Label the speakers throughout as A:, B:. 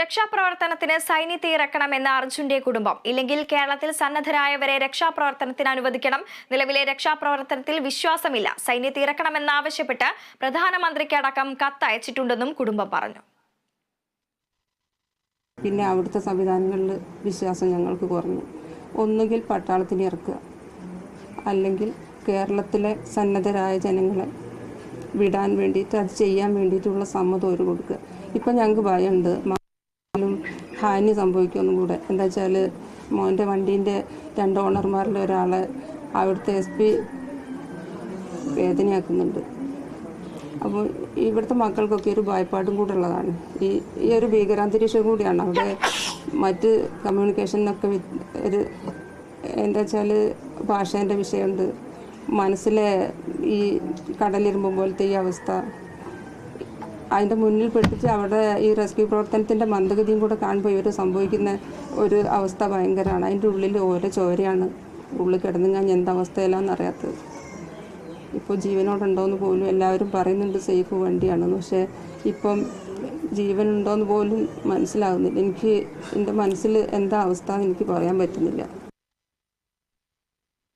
A: രക്ഷാപ്രവർത്തനത്തിന് സൈന്യത്തെ ഇറക്കണമെന്ന അർജുന്റെ കുടുംബം. ഇല്ലെങ്കിൽ കേരളത്തിൽ സന്നദ്ധരായവരെ രക്ഷാപ്രവർത്തനത്തിന് അനുവദിക്കണം. നിലവിലെ രക്ഷാപ്രവർത്തനത്തിൽ വിശ്വാസമില്ല. സൈന്യത്തെ ഇറക്കണമെന്നാവശ്യപ്പെട്ട് പ്രധാനമന്ത്രിക്ക് അടക്കം കത്തയച്ചിട്ടുണ്ടെന്നും കുടുംബം പറഞ്ഞു.
B: പിന്നെ അവിടുത്തെ സംവിധാനങ്ങളിൽ വിശ്വാസം ഞങ്ങൾക്ക് കുറഞ്ഞു. ഒന്നുകിൽ പട്ടാളത്തിന് ഇറക്കുക. അല്ലെങ്കിൽ കേരളത്തിലെ സന്നദ്ധരായ ജനങ്ങളെ വിടാൻ വേണ്ടിയിട്ട് അത് ചെയ്യാൻ വേണ്ടിയിട്ടുള്ള സമ്മതം ഒരു കൊടുക്കുക. ഇപ്പം ഞങ്ങൾക്ക് ഭയമുണ്ട്. മാലും ഹാനി സംഭവിക്കുമെന്നും കൂടെ എന്താ വെച്ചാൽ മോന്റെ വണ്ടീന്റെ രണ്ട് ഓണർമാരിൽ ഒരാൾ അവിടുത്തെ എസ് പി വേദനയാക്കുന്നുണ്ട്. അപ്പോൾ ഇവിടുത്തെ മക്കൾക്കൊക്കെ ഒരു ഭയപ്പാടും കൂടെ ഉള്ളതാണ്. ഈ ഈ ഒരു ഭീകരാന്തരീക്ഷം കൂടിയാണ്. അവിടെ മറ്റ് കമ്മ്യൂണിക്കേഷനൊക്കെ ഒരു എന്താ വെച്ചാൽ ഭാഷേന്റെ വിഷയമുണ്ട്. മനസ്സിലെ ഈ കടലിരുമ്പ് പോലത്തെ ഈ അവസ്ഥ അതിന്റെ മുന്നിൽ പെട്ടിച്ച് അവിടെ ഈ റെസ്ക്യൂ പ്രവർത്തനത്തിന്റെ മന്ദഗതിയും കൂടെ കാണുമ്പോൾ ഇവർ സംഭവിക്കുന്ന ഒരു അവസ്ഥ ഭയങ്കരമാണ് അതിന്റെ ഉള്ളിൽ ഓരോ ചോരയാണ്. ഉള്ളിൽ കിടന്നു കഴിഞ്ഞാൽ എന്താ അവസ്ഥയിലാണെന്ന് അറിയാത്തത്. ഇപ്പോൾ ജീവനോടുണ്ടോയെന്ന് പോലും എല്ലാവരും പറയുന്നുണ്ട് സേഫ് വണ്ടിയാണെന്ന്. പക്ഷേ ഇപ്പം ജീവനുണ്ടോയെന്ന് പോലും മനസ്സിലാകുന്നില്ല എനിക്ക് എന്റെ മനസ്സിൽ എന്താ അവസ്ഥ എന്ന് എനിക്ക് പറയാൻ പറ്റുന്നില്ല.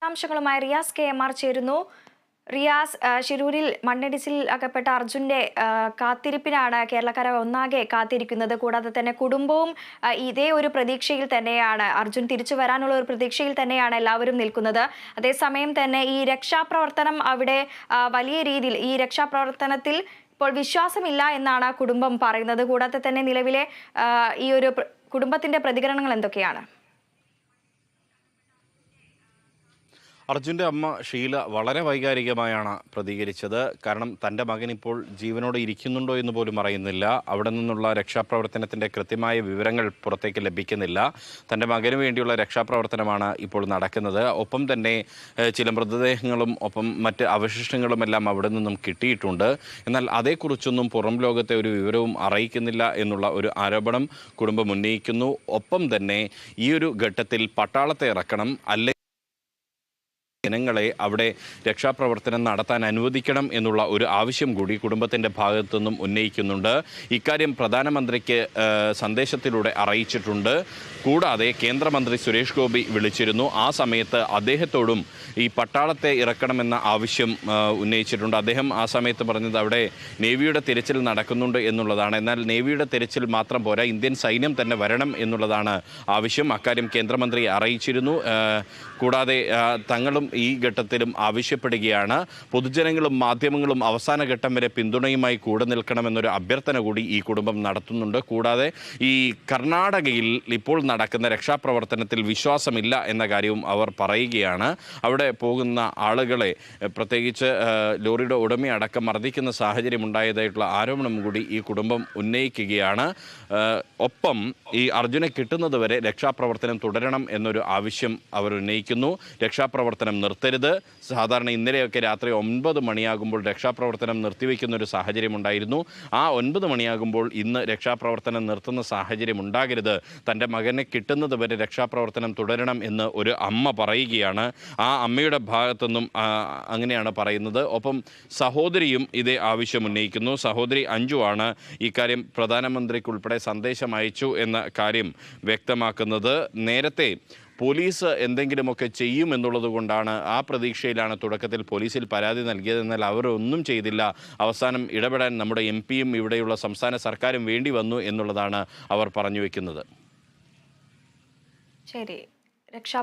A: വിശദാംശങ്ങളുമായി റിയാസ് കെ എം ആർ ചേരുന്നു. റിയാസ് ഷിരൂരിൽ മണ്ണിടിച്ചിൽ അകപ്പെട്ട അർജുന്റെ കാത്തിരിപ്പിനാണ് കേരളക്കര ഒന്നാകെ കാത്തിരിക്കുന്നത്. കൂടാതെ തന്നെ കുടുംബവും ഇതേ ഒരു പ്രതീക്ഷയിൽ തന്നെയാണ് അർജുൻ തിരിച്ചു വരാനുള്ള ഒരു പ്രതീക്ഷയിൽ തന്നെയാണ് എല്ലാവരും നിൽക്കുന്നത്. അതേസമയം തന്നെ ഈ രക്ഷാപ്രവർത്തനം അവിടെ വലിയ രീതിയിൽ ഈ രക്ഷാപ്രവർത്തനത്തിൽ ഇപ്പോൾ വിശ്വാസമില്ല എന്നാണ് കുടുംബം പറയുന്നത്. കൂടാതെ തന്നെ നിലവിലെ ഈ ഒരു കുടുംബത്തിന്റെ പ്രതികരണങ്ങൾ എന്തൊക്കെയാണ്?
C: അർജുന്റെ അമ്മ ഷീല വളരെ വൈകാരികമായാണ് പ്രതികരിച്ചത്. കാരണം തന്റെ മകൻ ഇപ്പോൾ ജീവനോടെ ഇരിക്കുന്നുണ്ടോ എന്ന് പോലും അറിയുന്നില്ല. അവിടെ നിന്നുള്ള രക്ഷാപ്രവർത്തനത്തിന്റെ കൃത്യമായ വിവരങ്ങൾ പുറത്തേക്ക് ലഭിക്കുന്നില്ല. തന്റെ മകന് വേണ്ടിയുള്ള രക്ഷാപ്രവർത്തനമാണ് ഇപ്പോൾ നടക്കുന്നത്. ഒപ്പം തന്നെ ചില മൃതദേഹങ്ങളും ഒപ്പം മറ്റ് അവശിഷ്ടങ്ങളുമെല്ലാം അവിടെ നിന്നും കിട്ടിയിട്ടുണ്ട്. എന്നാൽ അതേക്കുറിച്ചൊന്നും പുറം ലോകത്തെ ഒരു വിവരവും അറിയിക്കുന്നില്ല എന്നുള്ള ഒരു ആരോപണം കുടുംബം ഉന്നയിക്കുന്നു. ഒപ്പം തന്നെ ഈ ഒരു ഘട്ടത്തിൽ പട്ടാളത്തെ ഇറക്കണം. അല്ലെങ്കിൽ ജനങ്ങളെ അവിടെ രക്ഷാപ്രവർത്തനം നടത്താൻ അനുവദിക്കണം എന്നുള്ള ഒരു ആവശ്യം കൂടി കുടുംബത്തിന്റെ ഭാഗത്തു നിന്നും ഉന്നയിക്കുന്നുണ്ട്. ഇക്കാര്യം പ്രധാനമന്ത്രിക്ക് സന്ദേശത്തിലൂടെ അറിയിച്ചിട്ടുണ്ട്. കൂടാതെ കേന്ദ്രമന്ത്രി സുരേഷ് ഗോപി വിളിച്ചിരുന്നു. ആ സമയത്ത് അദ്ദേഹത്തോടും ഈ പട്ടാളത്തെ ഇറക്കണമെന്ന ആവശ്യം ഉന്നയിച്ചിട്ടുണ്ട്. അദ്ദേഹം ആ സമയത്ത് പറഞ്ഞത് അവിടെ നേവിയുടെ തിരച്ചിൽ നടക്കുന്നുണ്ട് എന്നുള്ളതാണ്. എന്നാൽ നേവിയുടെ തിരച്ചിൽ മാത്രം പോരാ ഇന്ത്യൻ സൈന്യം തന്നെ വരണം എന്നുള്ളതാണ് ആവശ്യം. അക്കാര്യം കേന്ദ്രമന്ത്രി അറിയിച്ചിരുന്നു. കൂടാതെ തങ്ങളും ഈ ഘട്ടത്തിലും ആവശ്യപ്പെടുകയാണ്. പൊതുജനങ്ങളും മാധ്യമങ്ങളും അവസാന ഘട്ടം വരെ പിന്തുണയുമായി കൂടെ നിൽക്കണമെന്നൊരു അഭ്യർത്ഥന കൂടി ഈ കുടുംബം നടത്തുന്നുണ്ട്. കൂടാതെ ഈ കർണാടകയിൽ ഇപ്പോൾ നടക്കുന്ന രക്ഷാപ്രവർത്തനത്തിൽ വിശ്വാസമില്ല എന്ന കാര്യവും അവർ പറയുകയാണ്. അവിടെ പോകുന്ന ആളുകളെ പ്രത്യേകിച്ച് ലോറിയുടെ ഉടമയടക്കം മർദ്ദിക്കുന്ന സാഹചര്യം ഉണ്ടായതായിട്ടുള്ള ആരോപണം കൂടി ഈ കുടുംബം ഉന്നയിക്കുകയാണ്. ഒപ്പം ഈ അർജുനെ കിട്ടുന്നതുവരെ രക്ഷാപ്രവർത്തനം തുടരണം എന്നൊരു ആവശ്യം അവർ ഉന്നയിക്കുന്നു. രക്ഷാപ്രവർത്തനം നിർത്തരുത്. സാധാരണ ഇന്നലെയൊക്കെ രാത്രി ഒൻപത് മണിയാകുമ്പോൾ രക്ഷാപ്രവർത്തനം നിർത്തിവെക്കുന്ന ഒരു സാഹചര്യം ഉണ്ടായിരുന്നു ആ ഒൻപത് മണിയാകുമ്പോൾ ഇന്ന് രക്ഷാപ്രവർത്തനം നിർത്തുന്ന സാഹചര്യം ഉണ്ടാകരുത് തന്റെ മകനെ കിട്ടുന്നത് വരെ രക്ഷാപ്രവർത്തനം തുടരണം എന്ന് ഒരു അമ്മ പറയുകയാണ്. ആ അമ്മയുടെ ഭാഗത്തുനിന്നും അങ്ങനെയാണ് പറയുന്നത്. ഒപ്പം സഹോദരിയും ഇതേ ആവശ്യം ഉന്നയിക്കുന്നു. സഹോദരി അഞ്ജുവാണ് ഇക്കാര്യം പ്രധാനമന്ത്രിക്കുൾപ്പെടെ സന്ദേശം അയച്ചു എന്ന കാര്യം വ്യക്തമാക്കുന്നത്. നേരത്തെ പോലീസ് എന്തെങ്കിലുമൊക്കെ ചെയ്യും എന്നുള്ളത് കൊണ്ടാണ് ആ പ്രതീക്ഷയിലാണ് തുടക്കത്തിൽ പോലീസിൽ പരാതി നൽകിയത്. എന്നാൽ അവരൊന്നും ചെയ്തില്ല. അവസാനം ഇടപെടാൻ നമ്മുടെ എം പിയും ഇവിടെയുള്ള സംസ്ഥാന സർക്കാരും വേണ്ടി വന്നു എന്നുള്ളതാണ് അവർ പറഞ്ഞു വെക്കുന്നത്.
A: ശരി. രക്ഷാ